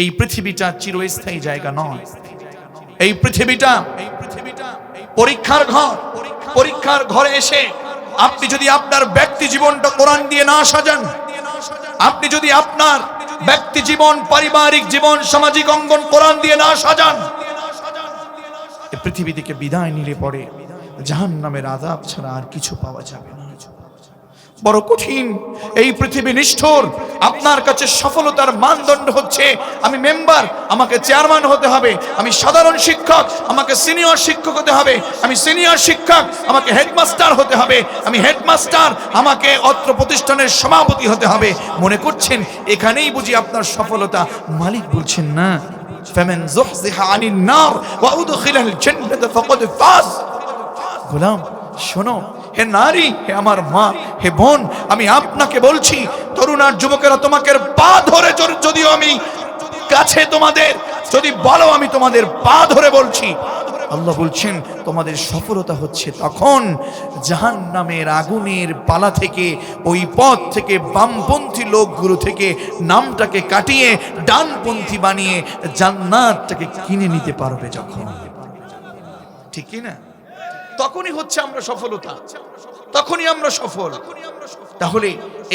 এই পৃথিবীটা চিরস্থায়ী জায়গা নয়। এই পৃথিবীটা পরীক্ষার ঘর, পরীক্ষার ঘরে এসে আপনি যদি আপনার ব্যক্তি জীবনটা কোরআন দিয়ে না সাজান, আপনি যদি আপনার ব্যক্তি জীবন, পারিবারিক জীবন, সামাজিক অঙ্গন কোরআন দিয়ে না সাজান পৃথিবী থেকে বিদায় নিলে পরে জাহান নামের আদাব ছাড়া আর কিছু পাওয়া যাবে না। বড় কঠিন এই পৃথিবী নিষ্ঠুর আপনার কাছে সফলতার মানদণ্ড হচ্ছে আমি মেম্বার আমাকে চেয়ারম্যান হতে হবে আমি সাধারণ শিক্ষক আমাকে সিনিয়র শিক্ষক হতে হবে আমি সিনিয়র শিক্ষক আমাকে হেডমাস্টার হতে হবে আমি হেডমাস্টার আমাকে অত্র প্রতিষ্ঠানের সভাপতি হতে হবে মনে করছেন এখানেই বুঝি আপনার সফলতা মালিক বলছেন না فمن زحزح عن النار وأدخل الجنة فقد فاز গোলাম শোনো, হে নারী, হে আমার মা, হে বোন, আমি আপনাকে বলছি, তরুণ আর যুবকেরা তোমাকে পা ধরে যদিও আমি কাছে তোমাদের, যদি বলো আমি তোমাদের পা ধরে বলছি, আল্লাহ বলছেন, তোমাদের সফলতা হচ্ছে তখন জাহান নামের আগুনের পালা থেকে, ওই পথ থেকে বামপন্থী লোকগুলো থেকে নামটাকে কাটিয়ে, ডানপন্থী বানিয়ে জান্নাতটাকে কিনে নিতে পারবে যখন। ঠিক না? তখনই হচ্ছে আমরা সফলতা। তখনই আমরা সফল। তাহলে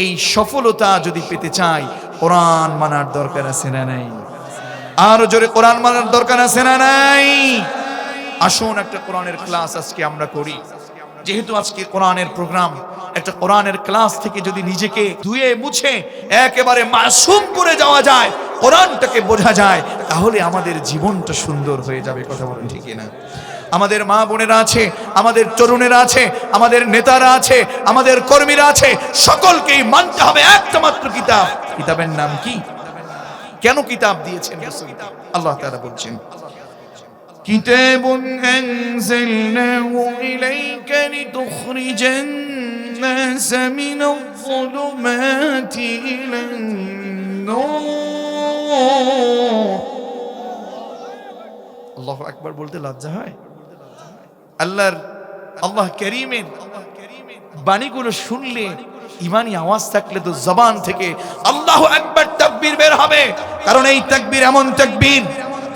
এই সফলতা যদি পেতে চাই, কোরআন মানার দরকার আছে না নাই? আরও জোরে কোরআন মানার দরকার আছে না নাই? আসুন একটা কোরআনের ক্লাস আজকে আমরা করি। যেহেতু আজকে কোরআনের প্রোগ্রাম, একটা কোরআনের ক্লাস থেকে যদি নিজেকে ধুয়ে মুছে একেবারে মাসুম করে যাওয়া যায়, কোরআনটাকে বোঝা যায়, তাহলে আমাদের জীবনটা সুন্দর হয়ে যাবে, কথা বলেন ঠিক না আমাদের মা বোনেরা আছে আমাদের তরুণেরা আছে আমাদের নেতারা আছে আমাদের কর্মীরা আছে সকলকেই মানতে হবে একটা মাত্র কিতাব কিতাবের নাম কি কেন কিতাব দিয়েছেন রাসূল? আল্লাহ তাআলা বলছেন كتاب أنزلناه إليك لتخرج الناس من الظلمات إلى النور আল্লাহ একবার বলতে লজ্জা হয় আল্লাহর আল্লাহ করিমের বাণীগুলো শুনলে, ইমানি আওয়াজ থাকলে তো জবান থেকে আল্লাহ একবার তাকবীর বের হবে। কারণ এই তাকবীর এমন তাকবীর,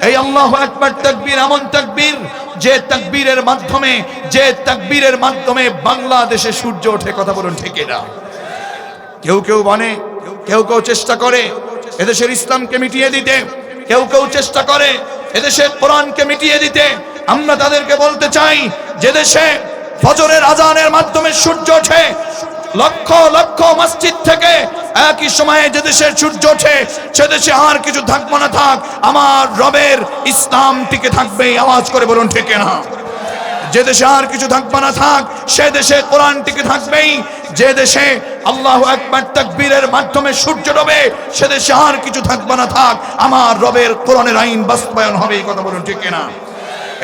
এই আল্লাহ একবার তাকবীর এমন তাকবীর, যে তাকবীরের মাধ্যমে, যে তাকবীরের মাধ্যমে বাংলাদেশে সূর্য ওঠে, কথা বলুন ঠিক না কেউ কেউ বনে, কেউ কেউ চেষ্টা করে এদেশের ইসলামকে মিটিয়ে দিতে, কেউ কেউ চেষ্টা করে এদেশের কোরআনকে মিটিয়ে দিতে আমরা তাদেরকে বলতে চাই, যে দেশে ফজরের আজানের মাধ্যমে সূর্য ওঠে, লক্ষ লক্ষ মসজিদ থেকে একই সময়ে যে দেশের সূর্য ওঠে, সে দেশে আর কিছু থাকব না থাক, আমার রবের ইসলাম টিকে থাকবে আওয়াজ করে বলুন, ঠেকে না যে দেশে আর কিছু থাকবে না থাক, সে দেশে কোরআন টিকে থাকবেই, যে দেশে আল্লাহ একবার তাকবীরের মাধ্যমে সূর্য ডোবে, সে দেশে আর কিছু থাকবে না থাক, আমার রবের কোরআনের আইন বাস্তবায়ন হবে, এই কথা বলুন, ঠিক না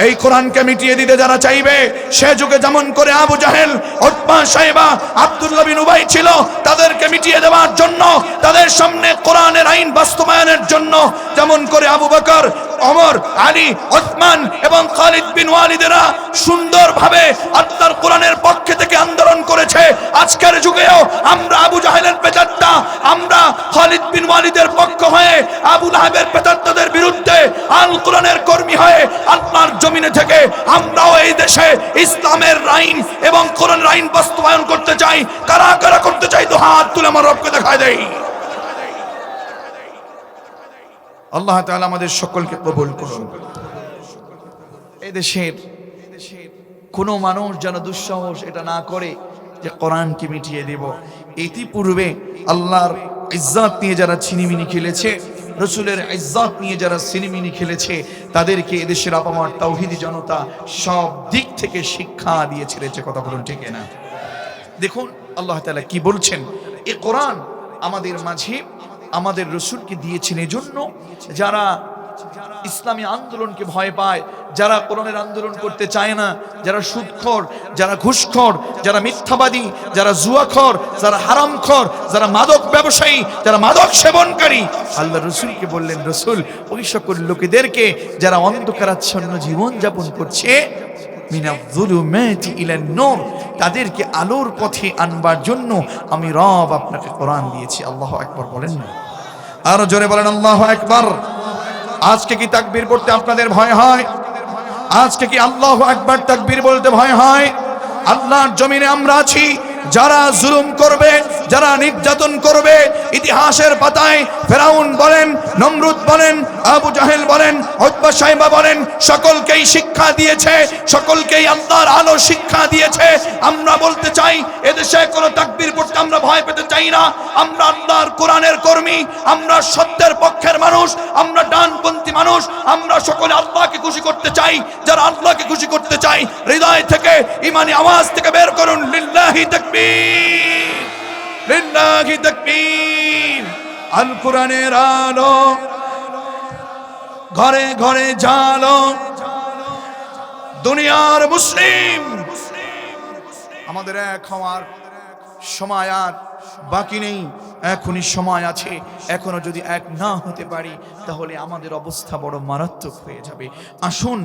এই কোরআনকে মিটিয়ে দিতে যারা চাইবে, সে যুগে যেমন করে আবু জাহেল ওতবা সাহেবা আব্দুল্লাহ বিন উবাই ছিল, তাদেরকে মিটিয়ে দেওয়ার জন্য, তাদের সামনে কোরআনের আইন বাস্তবায়নের জন্য যেমন করে আবু বকর অমর আলী ওসমান এবং খালিদ বিন ওয়ালিদেরা সুন্দরভাবে আত্মার কোরআনের পক্ষে করেছে আজকের যুগেও আমরা আবু জাহেলের পেচারটা আমরা খালিদ বিন ওয়ালিদের পক্ষ হয়ে আবু লাহাবের পেচারটাদের বিরুদ্ধে আল কোরআনের কর্মী হয়ে আল্লাহর জমিনে থেকে আমরাও এই দেশে ইসলামের আইন এবং কোরআনের আইন বাস্তবায়ন করতে চাই, কারা কারা করতে চাই তো হাত তুলে আমার রবকে দেখায় দেয় আল্লাহ তাআলা আমাদের সকলকে কবুল করুন। এদেশের কোনো মানুষ যেন দুঃসাহস এটা না করে যে কোরআনকে মিটিয়ে দেব। ইতিপূর্বে আল্লাহর ইজ্জত নিয়ে যারা ছিনিমিনি খেলেছে, রসুলের ইজ্জত নিয়ে যারা সিনিমিনি খেলেছে, তাদেরকে এদেশের আপামার তাওহিদি জনতা সব দিক থেকে শিক্ষা দিয়ে ছেড়েছে। কথা বলুন, ঠিক না? দেখুন, আল্লাহ তালা কি বলছেন? এ কোরআন আমাদের মাঝে আমাদের রসুলকে দিয়েছেন। এজন্য যারা ইসলামী আন্দোলনকে ভয় পায়, যারা কোরআনের আন্দোলন করতে চায় না, যারা সুদখোর যারা ঘুষখর, যারা মিথ্যাবাদী, যারা জুয়াখর, যারা হারামখোর, যারা মাদক ব্যবসায়ী, যারা মাদক সেবনকারী, আল্লাহ রসুলকে বললেন, রসুল, ওই সকল লোকেদেরকে যারা অন্ধকারাচ্ছন্ন জীবন যাপন করছে তাদেরকে আলোর পথে আনবার জন্য আমি রব আপনাকে কোরআন দিয়েছি। আল্লাহ একবার বলেন না। আরও জোরে বলেন, আল্লাহ একবার আজকে কি তাকবীর পড়তে আপনাদের ভয় হয়? আজকে কি আল্লাহ একবার তাকবীর বলতে ভয় হয়? আল্লাহর জমিনে আমরা আছি যারা জুলুম করবে, যারা নির্যাতন করবে, ইতিহাসের পাতায় ফেরাউন বলেন, নমরুদ বলেন, আবু জাহেল বলেন হতবা সাহেবা বলেন, সকলকেই শিক্ষা দিয়েছে, সকলকেই আল্লাহর আলো শিক্ষা দিয়েছে। আমরা বলতে চাই, এদেশে কোনো তাকবীর পড়তে আমরা ভয় পেতে চাই না। আমরা আল্লাহর কোরআনের কর্মী, আমরা সত্যের পক্ষের মানুষ, আমরা ডানপন্থী মানুষ, আমরা সকলে আল্লাহকে খুশি করতে চাই। যারা আল্লাহকে খুশি করতে চাই হৃদয় থেকে, ইমানি আওয়াজ থেকে বের করুন, লিল্লাহি তাকবীর। লিল্লাহি তাকবীর। আল কোরআনের আলো। ঘরে ঘরে জালো দুনিয়ার মুসলিম। আমাদের এক হওয়ার সময় আর বাকি নেই। এখনই সময় আছে, এখনও যদি এক না হতে পারি, তাহলে আমাদের অবস্থা বড় মারাত্মক হয়ে যাবে। আসুন,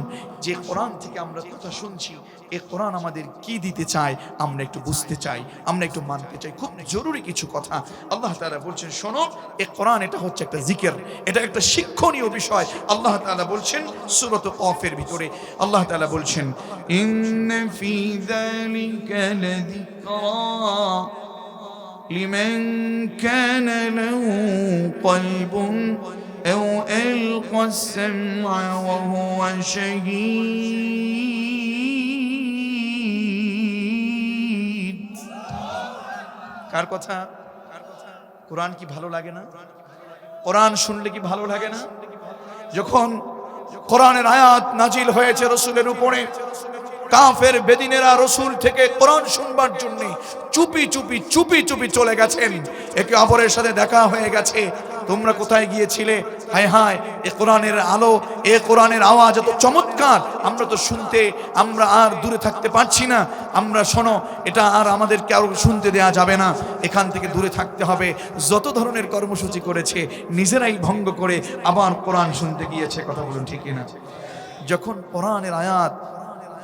যে কোরআন থেকে আমরা কথা শুনছি, এ কোরআন আমাদের কি দিতে চায়, আমরা একটু বুঝতে চাই, আমরা একটু মানতে চাই। খুব জরুরি কিছু কথা। আল্লাহ তালা বলছেন, শোনো, এ কোরআন এটা হচ্ছে একটা জিকির, এটা একটা শিক্ষণীয় বিষয়। আল্লাহ তালা বলছেন, সুরত অফের ভিতরে, আল্লাহ তালা বলছেন لمن كان له قلب أو ألقى السمع وهو شهيد কার কথা কোরআন কি ভালো লাগে না কোরআন শুনলে কি ভালো লাগে না যখন কোরআনের আয়াত নাজিল হয়েছে রসুলের উপরে কাফের বেদিনেরা রসুল থেকে কোরআন শুনবার জন্য চুপি চুপি চুপি চুপি চলে গেছেন। একে অপরের সাথে দেখা হয়ে গেছে। তোমরা কোথায় গিয়েছিলে? হায় হায়, এ কোরআনের আলো, এ কোরআনের আওয়াজ এত চমৎকার। আমরা তো শুনতে, আমরা আর দূরে থাকতে পারছি না। আমরা শোনো, এটা আর আমাদেরকে আর শুনতে দেয়া যাবে না। এখান থেকে দূরে থাকতে হবে। যত ধরনের কর্মসূচি করেছে, নিজেরাই ভঙ্গ করে আবার কোরআন শুনতে গিয়েছে। কথা বলুন ঠিক না যখন কোরআনের আয়াত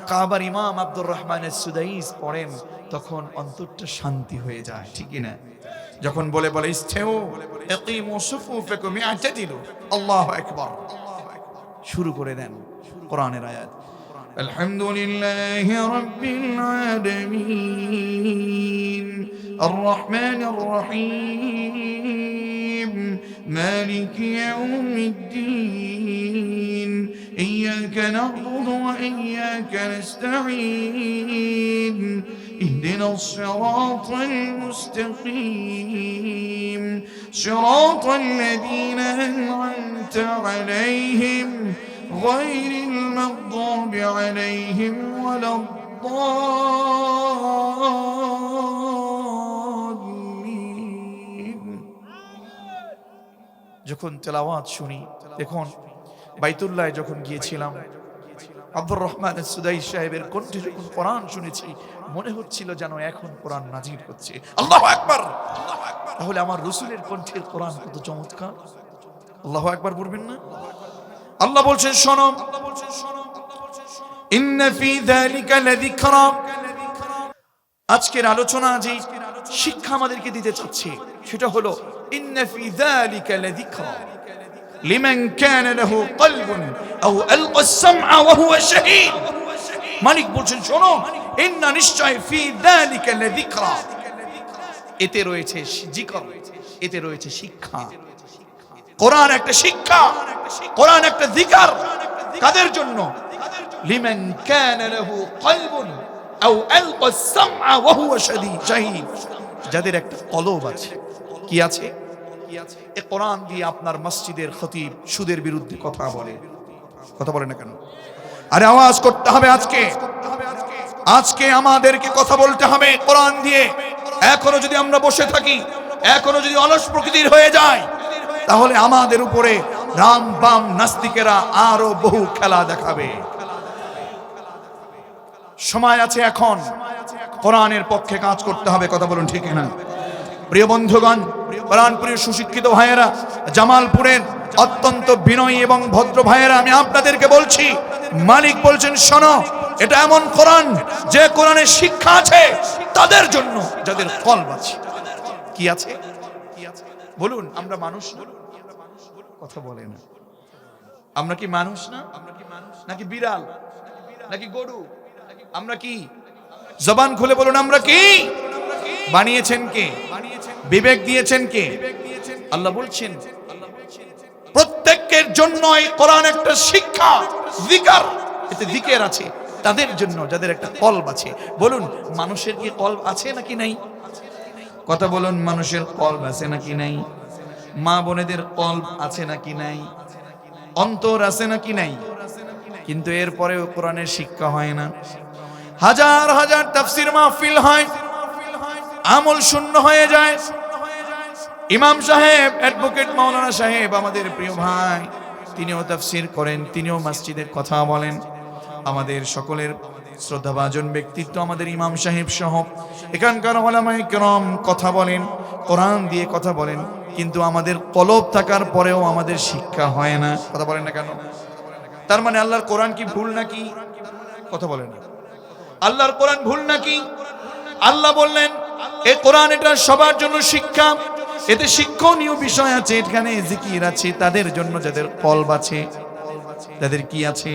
কাবার ইমাম আব্দুর রহমানের সুদাইস পড়েন তখন অন্তরটা শান্তি হয়ে যায় ঠিক না যখন বলে বলে ইস্তেও ইকিমু সুফুফাকুম ইয়াতাদিলু আল্লাহু আকবার শুরু করে দেন কোরআনের আয়াত الحمد لله رب العالمين الرحمن الرحيم مالك يوم الدين إياك نعبد وإياك نستعين اهدنا الصراط المستقيم صراط الذين أنعمت عليهم غير المغضوب عليهم ولا الضالين যখন তেলাওয়াত শুনি দেখুন বাইতুল্লাহ যখন গিয়েছিলাম, আব্দুর রহমান সুদাই সাহেবের কণ্ঠে যখন কোরআন শুনেছি, মনে হচ্ছিল যেন এখন কোরআন নাজির হচ্ছে। আল্লাহ একবার তাহলে আমার রসুলের কণ্ঠের কোরআন কত চমৎকার। আল্লাহ একবার বলবেন না? আল্লাহ বলছেন, শোনো। আজকের আলোচনা যে শিক্ষা আমাদেরকে দিতে চাচ্ছে, সেটা হলো, ইন্ন ফি যালিকা লাযিকরা। লিমান কানা লাহু কলবুন আও আলকা আস-সামআ ওয়া হুয়া মালিক বলছেন, শোনো, ইন্না নিশ্চয় ফি যালিকা লাযিকরা। এতে রয়েছে জিকর, এতে রয়েছে শিক্ষা। কোরআন একটা শিক্ষা, কোরআন একটা জিকার। কাদের জন্য? লিমান কানা লাহু কলবুন আও আলকা আস-সামআ ওয়া হুয়া শাহীদ। যাদের একটা কলব আছে, কি আছে? এ কোরআন দিয়ে আপনার মসজিদের খতিব সুদের বিরুদ্ধে কথা বলে। কথা বলে না কেন? আরে আওয়াজ করতে হবে আজকে। আজকে আমাদেরকে কথা বলতে হবে কোরআন দিয়ে। এখনও যদি আমরা বসে থাকি, এখনও যদি অলস প্রকৃতির হয়ে যায় তাহলে আমাদের উপরে রাম বাম নাস্তিকেরা আরও বহু খেলা দেখাবে। সময় আছে এখন। কোরআনের পক্ষে কাজ করতে হবে, কথা বলুন ঠিক না প্রিয় বন্ধুগণ কোরআনপুরের সুশিক্ষিত ভাইয়েরা, জামালপুরের অত্যন্ত বিনয়ী এবং ভদ্র ভাইয়েরা, আমি আপনাদেরকে বলছি, মালিক বলছেন, শোনো, এটা এমন কোরআন, যে কোরআনের শিক্ষা আছে তাদের জন্য, যাদের কলব আছে। কি আছে? বলুন, আমরা মানুষ? কথা বলে না। আমরা কি মানুষ না? আমরা কি মানুষ নাকি বিড়াল? নাকি গরু? আমরা কি? জবান খুলে বলুন, আমরা কি? বানিয়েছেন কে? বিবেক দিয়েছেন কে? আল্লাহ বলছেন, প্রত্যেকের জন্য এই কোরআন একটা শিক্ষা, জিকার। এতে দিকের আছে, তাদের জন্য যাদের একটা কলব আছে। বলুন, মানুষের কি কলব আছে নাকি নাই? কথা বলুন, মানুষের কলব আছে নাকি নাই? মা বোনেদের কলব আছে নাকি নাই? অন্তর আছে নাকি নাই? কিন্তু এরপরেও কোরআনের শিক্ষা হয় না। হাজার হাজার তাফসির মাহফিল হয়। আমল শূন্য হয়ে যায়। ইমাম সাহেব অ্যাডভোকেট মাওলানা সাহেব, আমাদের প্রিয় ভাই, তিনিও তাফসির করেন, তিনিও মসজিদের কথা বলেন। আমাদের সকলের শ্রদ্ধাভাজন ব্যক্তিত্ব আমাদের ইমাম সাহেব সহ। এখানকার ওলামায়ে কেরম কথা বলেন, কোরআন দিয়ে কথা বলেন, কিন্তু আমাদের কলব থাকার পরেও আমাদের শিক্ষা হয় না। কথা বলেন না কেন? তার মানে আল্লাহর কোরআন কি ভুল নাকি? কথা বলেন আল্লাহর কোরআন ভুল নাকি? আল্লাহ বললেন এ কোরআন, এটা সবার জন্য শিক্ষা। এতে শিক্ষণীয় বিষয় আছে, এখানে জিকির আছে, তাদের জন্য যাদের কলব আছে, তাদের কি আছে?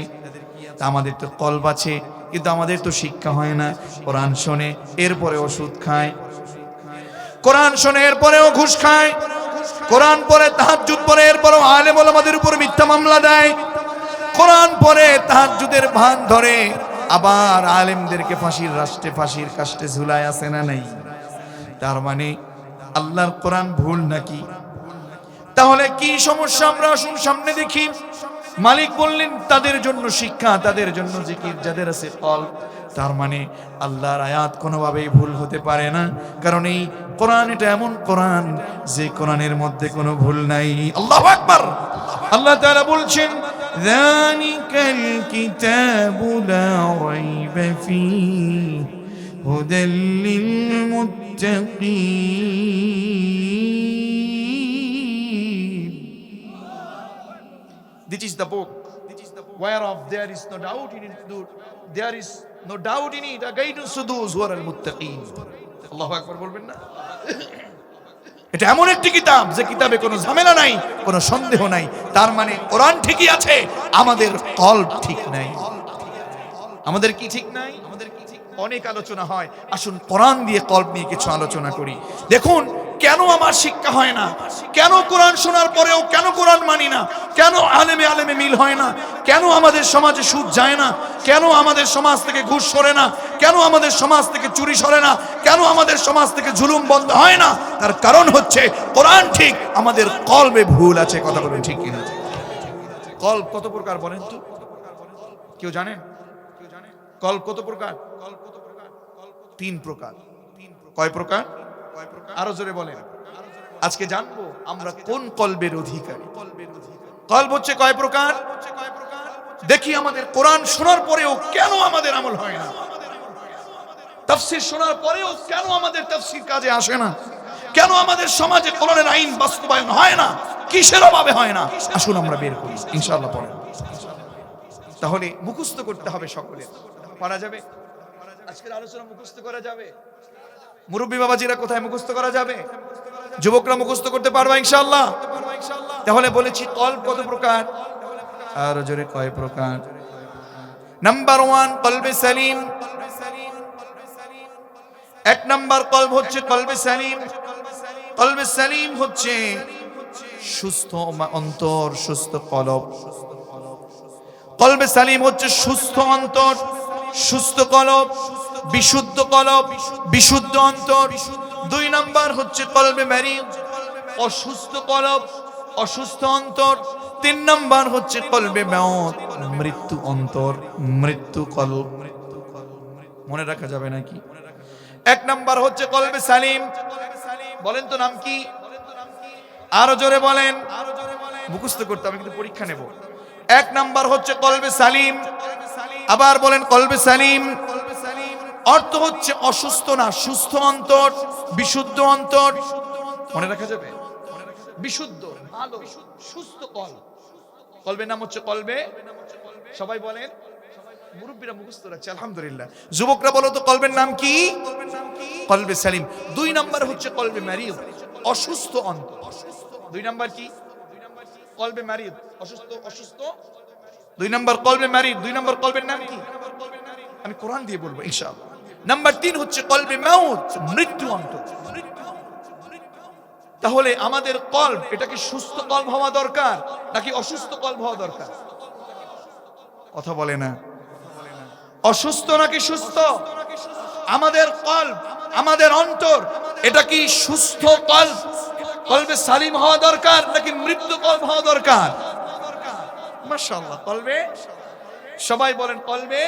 আমাদের তো কলব আছে, কিন্তু আমাদের তো শিক্ষা হয় না। কোরআন শোনে এরপরে ওষুধ খায়। কোরআন শোনে, এরপরেও ঘুষ খায়। কোরআন পরে তাহাজ্জুদ পরে, এরপরেও আলেম আমাদের উপর মিথ্যা মামলা দেয়। কোরআন পরে তাহাজ্জুদের ভান ধরে, আবার আলেমদেরকে ফাঁসির রাষ্ট্রে ফাঁসির কাষ্টে ঝুলায় আছে না নাই? তার মানে আল্লাহর কোরআন ভুল নাকি তাহলে কি সমস্যা আমরা আসুন সামনে দেখি মালিক বললেন তাদের জন্য শিক্ষা তাদের জন্য জিকির যাদের আছে ফল তার মানে আল্লাহর আয়াত কোনোভাবেই ভুল হতে পারে না কারণ এই কোরআন এটা এমন কোরআন যে কোরআনের মধ্যে কোনো ভুল নাই আল্লাহ আকবার আল্লাহ তাআলা বলছেন ذلك الكتاب لا ريب فيه هدى للمتقين This is the book whereof there is no doubt in it. There is no doubt in it. A guidance to those who are al-muttaqin. আল্লাহু আকবার বলবেন না এটা এমন একটি কিতাব যে কিতাবে কোনো ঝামেলা নাই কোনো সন্দেহ নাই তার মানে কোরআন ঠিকই আছে আমাদের কল্প ঠিক নাই আমাদের কি ঠিক নাই আমাদের অনেক আলোচনা হয়। আসুন কোরআন দিয়ে কল্প নিয়ে কিছু আলোচনা করি। দেখুন, কেন আমার শিক্ষা হয় না? কেন কোরআন শোনার পরেও কেন কোরআন মানি না? কেন আলেমে আলেমে মিল হয় না? কেন আমাদের সমাজে সুদ যায় না? কেন আমাদের সমাজ থেকে ঘুষ সরে না? কেন আমাদের সমাজ থেকে চুরি সরে না? কেন আমাদের সমাজ থেকে জুলুম বন্ধ হয় না? তার কারণ হচ্ছে, কোরআন ঠিক, আমাদের কলবে ভুল আছে, কথা বলবেন ঠিক কিনা? কল্প কত প্রকার বলেন তো? কেউ জানেন? কল্প কত প্রকার? তিন প্রকার। কয় প্রকার? আরও জোরে বলেন। আজকে জানব আমরা কোন কলবের অধিকারী। কল্প হচ্ছে কয় প্রকার? দেখি আমাদের কোরআন শোনার পরেও কেন আমাদের আমল হয় না। তাফসির শোনার পরেও কেন আমাদের তাফসির কাজে আসে না? কেন আমাদের সমাজে কোরআনের আইন বাস্তবায়ন হয় না? কিসের অভাবে হয় না? আসুন আমরা বের করি, ইনশাআল্লাহ পড়েন। তাহলে মুখস্থ করতে হবে সকলে পারা যাবে? আজকের আলোচনা মুখস্থ করা যাবে। মুরব্বী বাবাজিরা কোথায় মুখস্থ করা যাবে? যুবকরা মুখস্থ করতে পারবা ইনশাআল্লাহ? তাহলে বলেছি কল্প কত প্রকার? আর জোরে কয় প্রকার? নাম্বার ওয়ান, কলবে সালিম। এক নাম্বার কলব হচ্ছে কলবে সালিম। কলবে সালিম হচ্ছে সুস্থ অন্তর, সুস্থ কলব। কলবে সালিম হচ্ছে সুস্থ অন্তর, সুস্থ কলব। বিশুদ্ধ কলব, বিশুদ্ধ অন্তর। দুই নাম্বার হচ্ছে কলবে ম্যারি অসুস্থ কলব, অসুস্থ অন্তর। তিন নাম্বার হচ্ছে কলবে মেয়ত মৃত্যু অন্তর, মৃত্যু কলব। মনে রাখা যাবে নাকি? এক নাম্বার হচ্ছে কলবে সালিম। বলেন তো নাম কি? আরও জোরে বলেন। মুখস্থ করতে আমি কিন্তু পরীক্ষা নেব। এক নাম্বার হচ্ছে কলবে সালিম। আবার বলেন কলবে সালিম। অর্থ হচ্ছে অসুস্থ না সুস্থ অন্তর, বিশুদ্ধ অন্তর। মনে রাখা যাবে? বিশুদ্ধ, ভালো, সুস্থ কল। কলবের নাম হচ্ছে কলবে। সবাই বলেন। আলহামদুলিল্লাহ। যুবকরা কলবে দুই হচ্ছে কলবে অসুস্থ অন্তর। দুই কি? কলবে অসুস্থ অসুস্থ। দুই নম্বর কলবে দুই নাম কি? আমি কোরআন দিয়ে বলব, ইনশাআল্লাহ। নাম্বার তিন হচ্ছে কলবে মাউত, মৃত্যু অন্তর তাহলে আমাদের কল্প এটা কি সুস্থ কল্প হওয়া দরকার নাকি অসুস্থ কল্প হওয়া দরকার? কথা বলে না। অসুস্থ নাকি সুস্থ? আমাদের কল্প আমাদের অন্তর, এটা কি সুস্থ কল্প কলবে সালিম হওয়া দরকার নাকি মৃত্যু কল্প হওয়া দরকার? মাশাআল্লাহ, কলবে? সবাই বলেন কলবে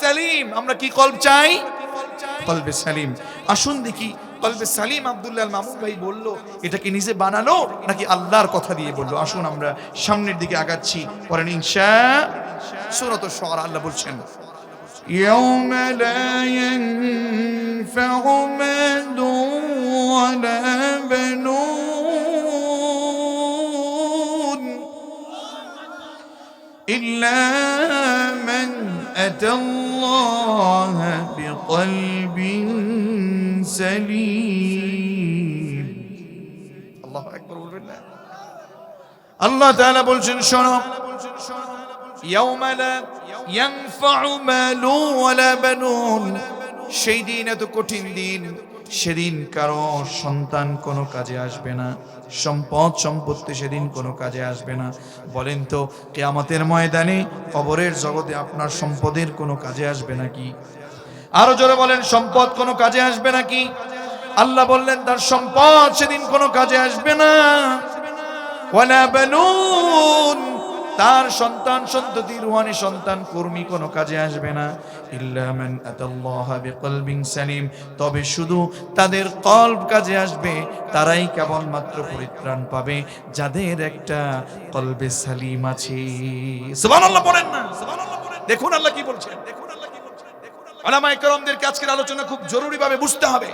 সালিম, আমরা কি কল্প চাই? কলবে সালিম আসুন দেখি কলবে সালিম আব্দুল্লাহ মামুন ভাই বলল এটা কি নিজে বানানো নাকি আল্লাহর কথা দিয়ে বললো আসুন আমরা সামনের দিকে আগাচ্ছি পরেন ইনশা সূরাত শুআরা আল্লাহ বলছেন يوم لا ينفع مال ولا بنون إلا من أتى الله بقلب سليم আল্লাহ একবার বলবেন না আল্লাহ তাআলা বলছেন শোনো ইয়াউমা লা ইয়ানফাউ মালু ওয়ালা বানুন সেই দিন এত কঠিন দিন সেদিন কারো সন্তান কোনো কাজে আসবে না সম্পদ সম্পত্তি সেদিন কোনো কাজে আসবে না বলেন তো কেয়ামতের ময়দানে কবরের জগতে আপনার সম্পদের কোনো কাজে আসবে নাকি আরও জোরে বলেন, সম্পদ কোনো কাজে আসবে নাকি? আল্লাহ বললেন, তার সম্পদ সেদিন কোনো কাজে আসবে না। তার সন্তান, সন্ততি, রুহানি সন্তান, কর্মী কোনো কাজে আসবে না। ইল্লা মান আতাল্লাহ বিকলবিন সালিম, তবে শুধু তাদের কলব কাজে আসবে, তারাই কেবলমাত্র পরিত্রাণ পাবে, যাদের একটা কলবে সালিম আছে। সুবহানাল্লাহ পড়েন না, সুবহানাল্লাহ বলছেন দেখুন আল্লাহ কি বলছেন। আজকের আলোচনা খুব জরুরিভাবে বুঝতে হবে।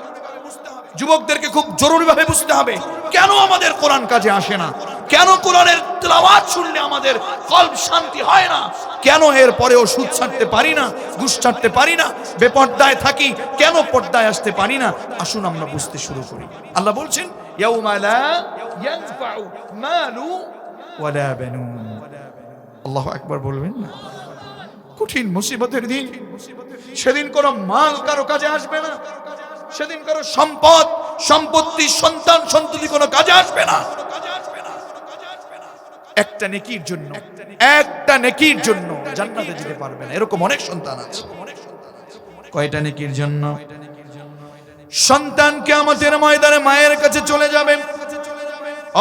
যুবকদেরকে খুব জরুরিভাবে বুঝতে হবে, কেন আমাদের কোরআন কাজে আসে না? কেন কোরআনের তেলাওয়াত শুনলে আমাদের কল্প শান্তি হয় না? কেন এর পরেও সুদ ছাড়তে পারি না, ঘুষ ছাড়তে পারি না, বেপর্দায় থাকি, কেন পর্দায় আসতে পারি না? আসুন আমরা বুঝতে শুরু করি। আল্লাহ বলছেন আল্লাহু আকবার বলবেন না? কঠিন মুসিবতের দিন। সেদিন কোনো মাল কারও কাজে আসবে না। সেদিন কারও সম্পদ, সম্পত্তি, সন্তান, সন্ততি কোনো কাজে আসবে না। একটা নেকির জন্য, একটা নেকির জন্য জান্নাতে যেতে পারবে না। এরকম অনেক সন্তান আছে। কয়টা নেকির জন্য? সন্তানকে আমাদের ময়দানে মায়ের কাছে চলে যাবে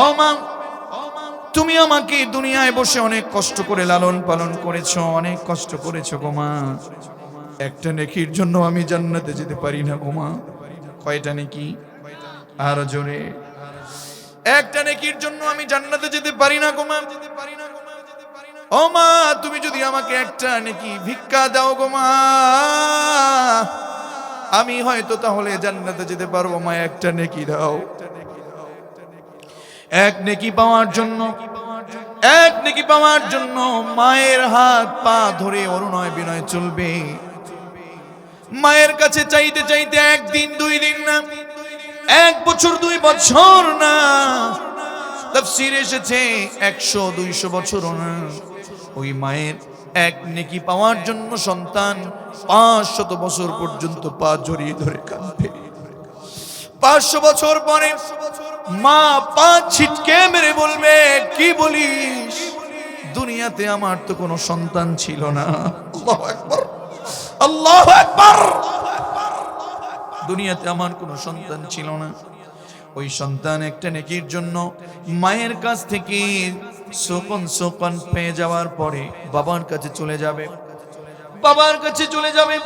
ও মা তুমি আমাকে দুনিয়ায় বসে অনেক কষ্ট করে লালন পালন করেছ, অনেক কষ্ট করেছ গো মা। একটা নেকির জন্য আমি জান্নাতে যেতে পারি না গো মা। কয়টা নেকি? আর জোরে। একটা নেকির জন্য আমি জান্নাতে যেতে পারি না গো মা। ও মা, তুমি যদি আমাকে একটা নেকি ভিক্ষা দাও গো মা। আমি হয়তো তাহলে জান্নাতে যেতে পারব, মা, একটা নেকি দাও। এক নেকি পাওয়ার জন্য, এক নেকি পাওয়ার জন্য মায়ের হাত পা ধরে অরুণয় বিনয় চলবে। মায়ের কাছে চাইতে চাইতে একদিন, দুই দিন না, এক বছর, দুই বছর না, তাফসীর এসেছে একশো, দুইশো বছরও না। ওই মায়ের এক নেকি পাওয়ার জন্য সন্তান পাঁচ শত বছর পর্যন্ত পা জড়িয়ে ধরে কাঁদবে। পাঁচশো বছর পরে মা পা ছিটকে মেরে বলবে, কি বলিস? দুনিয়াতে আমার তো কোনো সন্তান ছিল না। আল্লাহু আকবার। আল্লাহু আকবার। দুনিয়াতে আমার কোনো সন্তান ছিল না। ওই সন্তান একটা নেকির জন্য মায়ের কাছ থেকে শোকন শোকন পেয়ে যাওয়ার পরে বাবার কাছে চলে যাবে। বাবার কাছে চলে যাবে।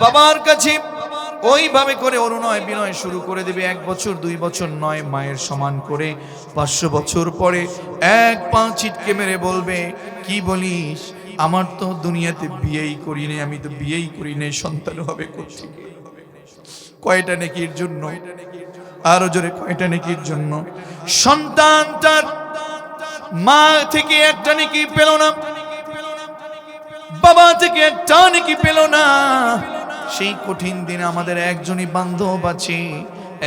বাবার কাছে ওইভাবে করে অরুণয় বিনয় শুরু করে দেবে। এক বছর, দুই বছর, নয় মায়ের সমান করে। পাঁচশো বছর পরে এক পা ছিটকে মেরে বলবে, কি বলিস? আমার তো দুনিয়াতে বিয়েই করিনি আমি তো বিয়েই করি নাই, সন্তান হবে কোথেকে কয়টা নেকির জন্য? আরও জোরে, কয়টা নেকির জন্য? সন্তানটার মা থেকে একটা নেকি পেল না, বাবা থেকে একটা নেকি পেল না। সেই কঠিন দিনে আমাদের একজনই বান্ধব আছে,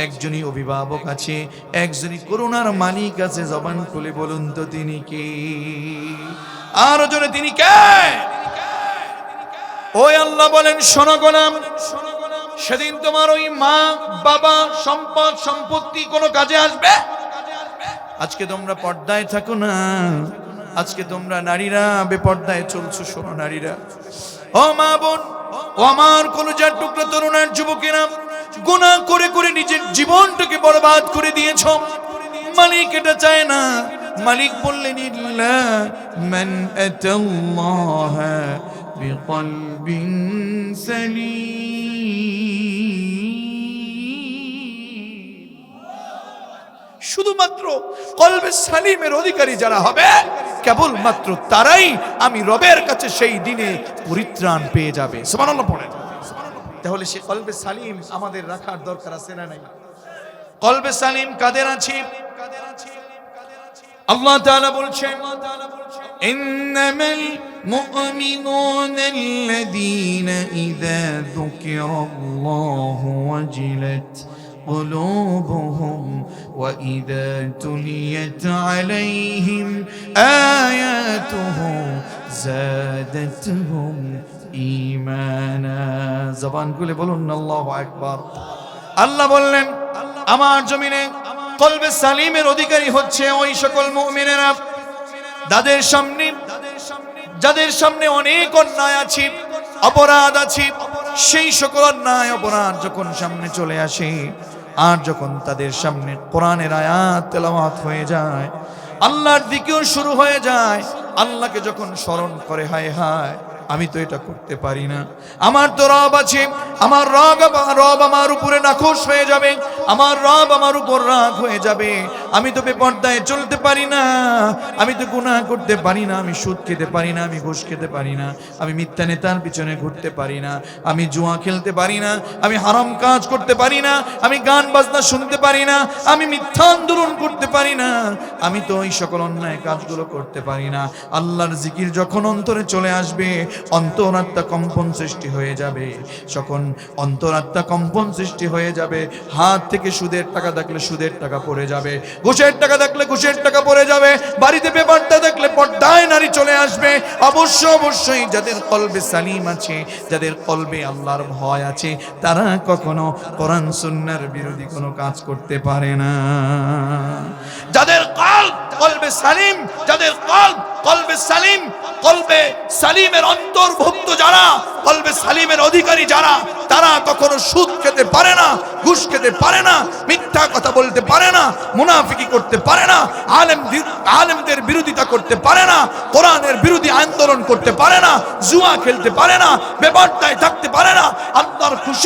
একজনই অভিভাবক আছে, একজনই করুণার মালিক আছে। জবান খুলে বলুন তো তিনি কে? আরও জনে তিনি কে? ওই আল্লাহ বলেন, শোনো সেদিন তোমার ওই মা, বাবা, সম্পদ, সম্পত্তি কোনো কাজে আসবে? আজকে তোমরা পর্দায় থাকো না, আজকে তোমরা নারীরা বেপর্দায় চলছো, শোনো নারীরা। ও মা বোন ও আমার কলজার টুকরা তরুণার যুবকেরা গুণা করে করে নিজের জীবনটাকে বরবাদ করে দিয়েছ। মালিক এটা চায় না। মালিক বললেন মান আতাল্লাহ বিকলবিন সালিম। শুধুমাত্র কলবে সালিমের অধিকারী যারা হবে কেবলমাত্র তারাই আমি রবের কাছে সেই দিনে পরিত্রাণ পেয়ে যাবে সুবহানাল্লাহ পড়েন তাহলে সে কলবে সালিম আমাদের রাখার দরকার আছে না নাই কলবে সালিম কাদের আছে আল্লাহ তাআলা বলছেন إنما المؤمنون الذين إذا ذكر الله وجلت قلوبهم وإذا تليت عليهم آياته زادتهم إيمانا জবান খুলে বলুন আল্লাহু আকবার আল্লাহ বললেন আমার জমিনে কলবে সালিমের অধিকারী হচ্ছে ওই সকল মুমিনেরা যাদের সামনে যাদের সামনে অনেক অন্যায় আছে অপরাধ আছে সেই সকল অন্যায় অপরাধ যখন সামনে চলে আসে আর যখন তাদের সামনে কোরআনের আয়াত তেলাওয়াত হয়ে যায়, আল্লাহর দিকেও শুরু হয়ে যায়, আল্লাহকে যখন স্মরণ করে, হায় হায়, আমি তো এটা করতে পারি না। আমার তো রব আছে, আমার রব রব আমার উপরে নাখোশ হয়ে যাবে আমার রব আমার উপর রাগ হয়ে যাবে আমি তো বেপর্দায় চলতে পারি না আমি তো গুণা করতে পারি না আমি সুদ খেতে পারি না আমি ঘুষ খেতে পারি না আমি মিথ্যা নেতার পিছনে ঘুরতে পারি না আমি জুয়া খেলতে পারি না আমি হারাম কাজ করতে পারি না আমি গান বাজনা শুনতে পারি না আমি মিথ্যা আন্দোলন করতে পারি না আমি তো ওই সকল অন্যায় কাজগুলো করতে পারি না আল্লাহর জিকির যখন অন্তরে চলে আসবে অন্তরাত্মা কম্পন সৃষ্টি হয়ে যাবে যখন অন্তরাত্মা কম্পন সৃষ্টি হয়ে যাবে হাত থেকে সুদের টাকা দেখলে সুদের টাকা পড়ে যাবে। ঘুষের টাকা দেখলে ঘুষের টাকা পড়ে যাবে। বাড়িতে ব্যাপারটা দেখলে পর্দায় নারী চলে আসবে। অবশ্য, অবশ্যই যাদের কলবে সালিম আছে, যাদের কলবে আল্লাহর ভয় আছে, তারা কখনো কোরআন, সুন্নার বিরোধী কোনো কাজ করতে পারে না। যাদের কল কলবে সালিম, যাদের কল কলবে সালিম, কলবে সালিমের অন্তর্ভুক্ত যারা, কলবে সালিমের অধিকারী যারা, তারা কখনো সুদ খেতে পারে না, ঘুষ খেতে পারে না, মিথ্যা কথা বলতে পারে না, মুনাফিকি করতে পারে না, আলেম আলেমদের বিরোধিতা করতে পারে না, কোরআনের বিরোধী আন্দোলন করতে পারে না, জুয়া খেলতে পারে না বেবার্তায় থাকতে পারে না, আল্লাহর খুশি